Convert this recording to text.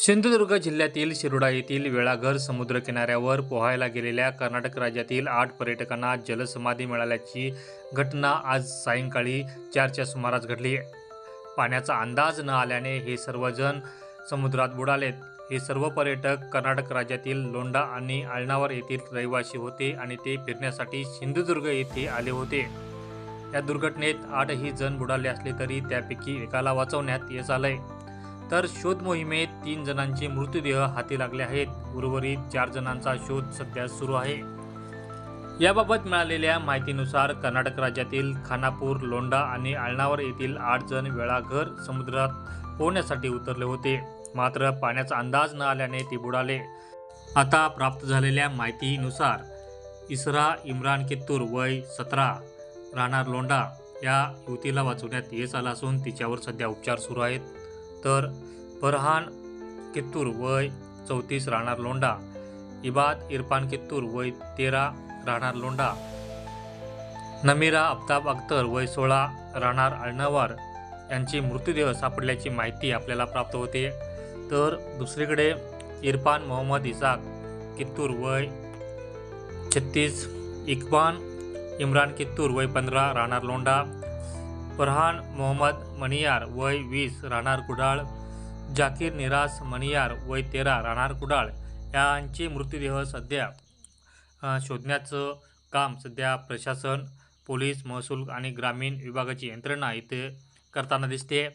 सिंधुदुर्ग जिल्ह्यातील शिरोडा येथील वेळाघर समुद्र किनाऱ्यावर पोहायला गेलेल्या कर्नाटक राज्यातील आठ पर्यटकांना जलसमाधी मिळाल्याची घटना आज सायंकाळी चारच्या सुमारास घडली. पाण्याचा अंदाज न आल्याने हे सर्वजण समुद्रात बुडालेत. हे सर्व पर्यटक कर्नाटक राज्यातील लोंडा आणि आळणावर येथील रहिवासी होते आणि ते फिरण्यासाठी सिंधुदुर्ग येथे आले होते. या दुर्घटनेत आठही जण बुडाले असले तरी त्यापैकी एकाला वाचवण्यात यश आलंय. तर शोध मोहिमेत तीन जणांचे मृतदेह हाती लागले आहेत. उर्वरित चार जणांचा शोध सध्या सुरू आहे. याबाबत मिळालेल्या माहितीनुसार कर्नाटक राज्यातील खानापूर लोंढा आणि आळणावर येथील आठ जण वेळाघर समुद्रात पोहण्यासाठी उतरले होते. मात्र पाण्याचा अंदाज न आल्याने ते बुडाले. आता प्राप्त झालेल्या माहितीनुसार इसरा इम्रान कित्तूर वय सतरा राहणार लोंढा या युवतीला वाचवण्यात यश आलं असून तिच्यावर सध्या उपचार सुरू आहेत. तर फरहान कित्तूर वय चौतीस राहणार लोंडा इबाद इरफान कित्तूर वय तेरा राहणार लोंडा नमीरा अफ्ताब अख्तर वय सोळा राहणार अळणावर यांची मृत्यूदेह सापडल्याची माहिती आपल्याला प्राप्त होते. तर दुसरीकडे इरफान मोहम्मद इसाक कित्तूर वय छत्तीस इकबान इम्रान कित्तूर वय पंधरा राहणार लोंडा फरहान मोहम्मद मणियार वय वीस राहणार कुडाळ. जाकीर निरास मणियार वय तेरा राहणार कुडाळ. यांचे मृतदेह सध्या शोधण्याचं काम सध्या प्रशासन पोलीस महसूल आणि ग्रामीण विभागाची यंत्रणा इथे करताना दिसते